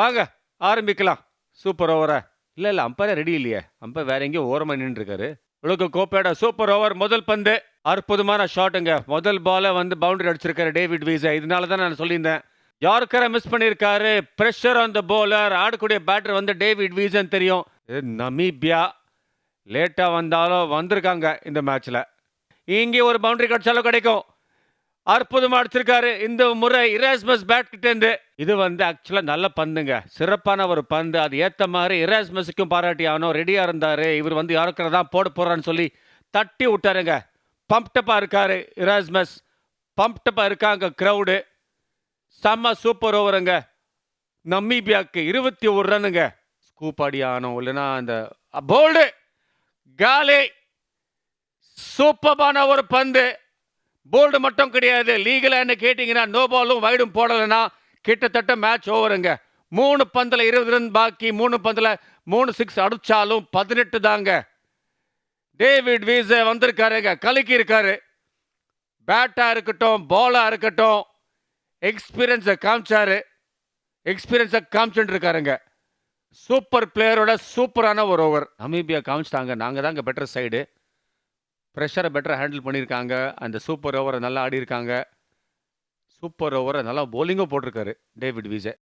வாங்க ஆரம்பிக்கலாம். சூப்பர் ஓவரா இல்லை இல்லை அம்பையர் ரெடி இல்லையே. அம்பையர் வேற எங்கேயோ ஓரமாக நின்றுருக்காரு உலக கோப்பையோட சூப்பர் ஓவர் முதல் பந்து. அற்புதமான ஷாட்டுங்க முதல் பாலை வந்து பவுண்டரி அடிச்சிருக்காரு டேவிட் வீசா. இதனால தான் நான் சொல்லியிருந்தேன். யாருக்கரை மிஸ் பண்ணியிருக்காரு? ப்ரெஷர் ஆன் த ஆடக்கூடிய பேட்டர் வந்து டேவிட் வீசன் தெரியும். இது நமீபியா. லேட்டாக வந்தாலும் வந்திருக்காங்க இந்த மேட்ச்சில் இங்கே ஒரு பவுண்டரி கிடைச்சாலும் கிடைக்கும். அற்புதமாக அடிச்சிருக்காரு. இந்த முறை இராஸ்மஸ் பேட் கிட்டேருந்து இது வந்து ஆக்சுவலாக நல்ல பந்துங்க. சிறப்பான ஒரு பந்து. அது ஏற்ற மாதிரி இராஸ்மஸுக்கும் பாராட்டி ஆகணும். ரெடியாக இருந்தார். இவர் வந்து யாருக்கிற தான் போட போகிறான்னு சொல்லி தட்டி விட்டாருங்க. பம்ப்டப்பாக இருக்காரு இராஸ்மஸ் பம்ப்டப்பாக இருக்காங்க க்ரௌடு செம்ம சூப்பர் ஓவருங்க நமீபியாவுக்கு இருபத்தி ஒரு ரன்னுங்க. ஸ்கூப்பாடி ஆனோம் இல்லைன்னா அந்த போல்டு காலி. சூப்பரான ஒரு பந்து. போல்டு மட்டும் கிடையாது. லீகலான்னு என்ன கேட்டிங்கன்னா நோ பாலும் வைடும் போடலைன்னா கிட்டத்தட்ட மேட்ச் ஓவருங்க மூணு பந்தில் இருபது ரன் பாக்கி மூணு பந்தில் மூணு சிக்ஸ் அடிச்சாலும் பதினெட்டு தாங்க. டேவிட் வீச வந்திருக்காருங்க. கலக்கி இருக்காரு. பேட்டா இருக்கட்டும் பாலா இருக்கட்டும் எக்ஸ்பீரியன்ஸை காமிச்சாரு. எக்ஸ்பீரியன்ஸை காமிச்சுட்டு இருக்காருங்க சூப்பர் பிளேயரோட சூப்பரான ஒரு ஓவர் நமீபியா காமிச்சிட்டாங்க. நாங்கள் தாங்க பெட்டர் சைடு ப்ரெஷரை பெட்டராக ஹேண்டில் பண்ணியிருக்காங்க. அந்த சூப்பர் ஓவரை நல்லா ஆடி இருக்காங்க சூப்பர் ஓவரை நல்லா போலிங்கும் போட்டிருக்காரு டேவிட் விஜய்